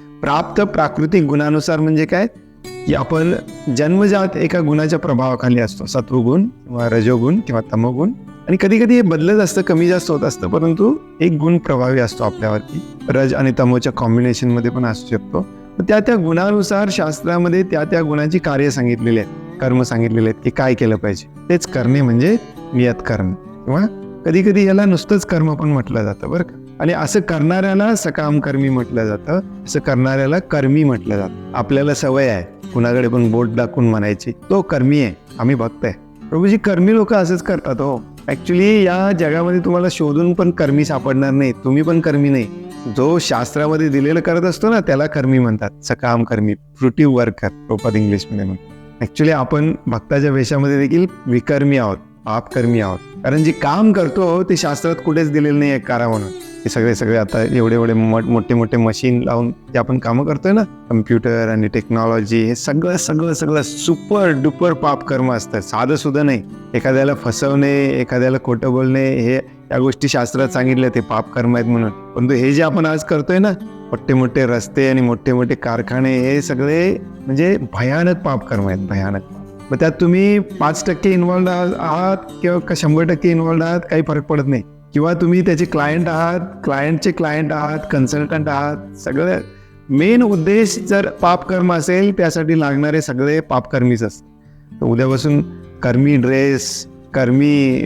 प्राप्त प्राकृतिक गुणानुसार म्हणजे काय? की आपण जन्मजात एका गुणाच्या प्रभावाखाली असतो. सत्वगुण किंवा रजोगुण किंवा तमोगुण. आणि कधी कधी हे बदलत असतं कमी जास्त होत असतं. परंतु एक गुण प्रभावी असतो आपल्यावरती. रज आणि तमोच्या कॉम्बिनेशनमध्ये पण असू शकतो. त्या त्या गुणानुसार शास्त्रामध्ये त्या त्या गुणांची कार्य सांगितलेली आहेत. कर्म सांगितलेले आहेत की काय केलं पाहिजे? तेच करणे म्हणजे नियत कर्म किंवा कधी कधी याला नुसतंच कर्म पण म्हटलं जातं बरं का. आणि असं करणाऱ्याला सकाम कर्मी म्हटलं जातं असं करणाऱ्याला कर्मी म्हटलं जातं. आपल्याला सवय आहे कुणाकडे पण बोट दाखवून म्हणायची तो कर्मी आहे आम्ही भक्त आहे प्रभूजी कर्मी लोक असंच करतात हो. ॲक्च्युली या जगामध्ये तुम्हाला शोधून पण कर्मी सापडणार नाही तुम्ही पण कर्मी नाही. जो शास्त्रामध्ये दिलेलं करत असतो ना त्याला कर्मी म्हणतात. सकाम कर्मी फ्रुटिव्ह वर्कर प्रोपर इंग्लिशमध्ये म्हणतात. ॲक्च्युली आपण भक्ताच्या वेशामध्ये देखील विकर्मी आहोत पापकर्मी आहोत. कारण जे काम करतो ते शास्त्रात कुठेच दिलेलं नाही आहे करा म्हणून. हे सगळे सगळे आता एवढे एवढे मोठे मोठे मशीन लावून ते आपण कामं करतोय ना कम्प्युटर आणि टेक्नॉलॉजी हे सगळं सगळं सगळं सुपर डुपर पाप कर्म असतं साधं सुद्धा नाही. एखाद्याला फसवणे एखाद्याला खोटं बोलणे हे या गोष्टी शास्त्रात सांगितल्या ते पाप कर्म आहेत म्हणून. परंतु हे जे आपण आज करतोय ना मोठे मोठे रस्ते आणि मोठे मोठे कारखाने हे सगळे म्हणजे भयानक पाप कर्म आहेत भयानक. मग त्यात तुम्ही पाच टक्के इन्व्हॉल्ड आहात किंवा शंभर टक्के इन्व्हॉल्ड आहात काही फरक पडत नाही. किंवा तुम्ही त्याचे क्लायंट आहात क्लायंटचे क्लायंट आहात कन्सल्टंट आहात सगळं. मेन उद्देश जर पापकर्म असेल त्यासाठी लागणारे सगळे पापकर्मीच असतात. तर उद्यापासून कर्मी ड्रेस कर्मी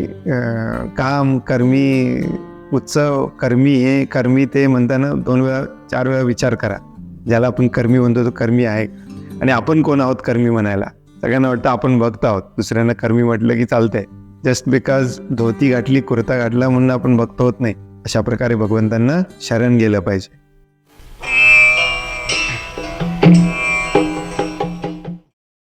काम कर्मी उत्सव कर्मी हे कर्मी ते म्हणताना दोन वेळा चार वेळा विचार करा. ज्याला आपण कर्मी म्हणतो तो कर्मी आहे. आणि आपण कोण आहोत कर्मी म्हणायला? सगळ्यांना वाटतं आपण भक्त आहोत. दुसऱ्यांना कर्मी म्हटलं की चालतंय. जस्ट बिकॉज धोती गाठली कुर्ता गाठला म्हणून आपण भक्त होत नाही अशा प्रकारे भगवंतांना शरण गेलं पाहिजे.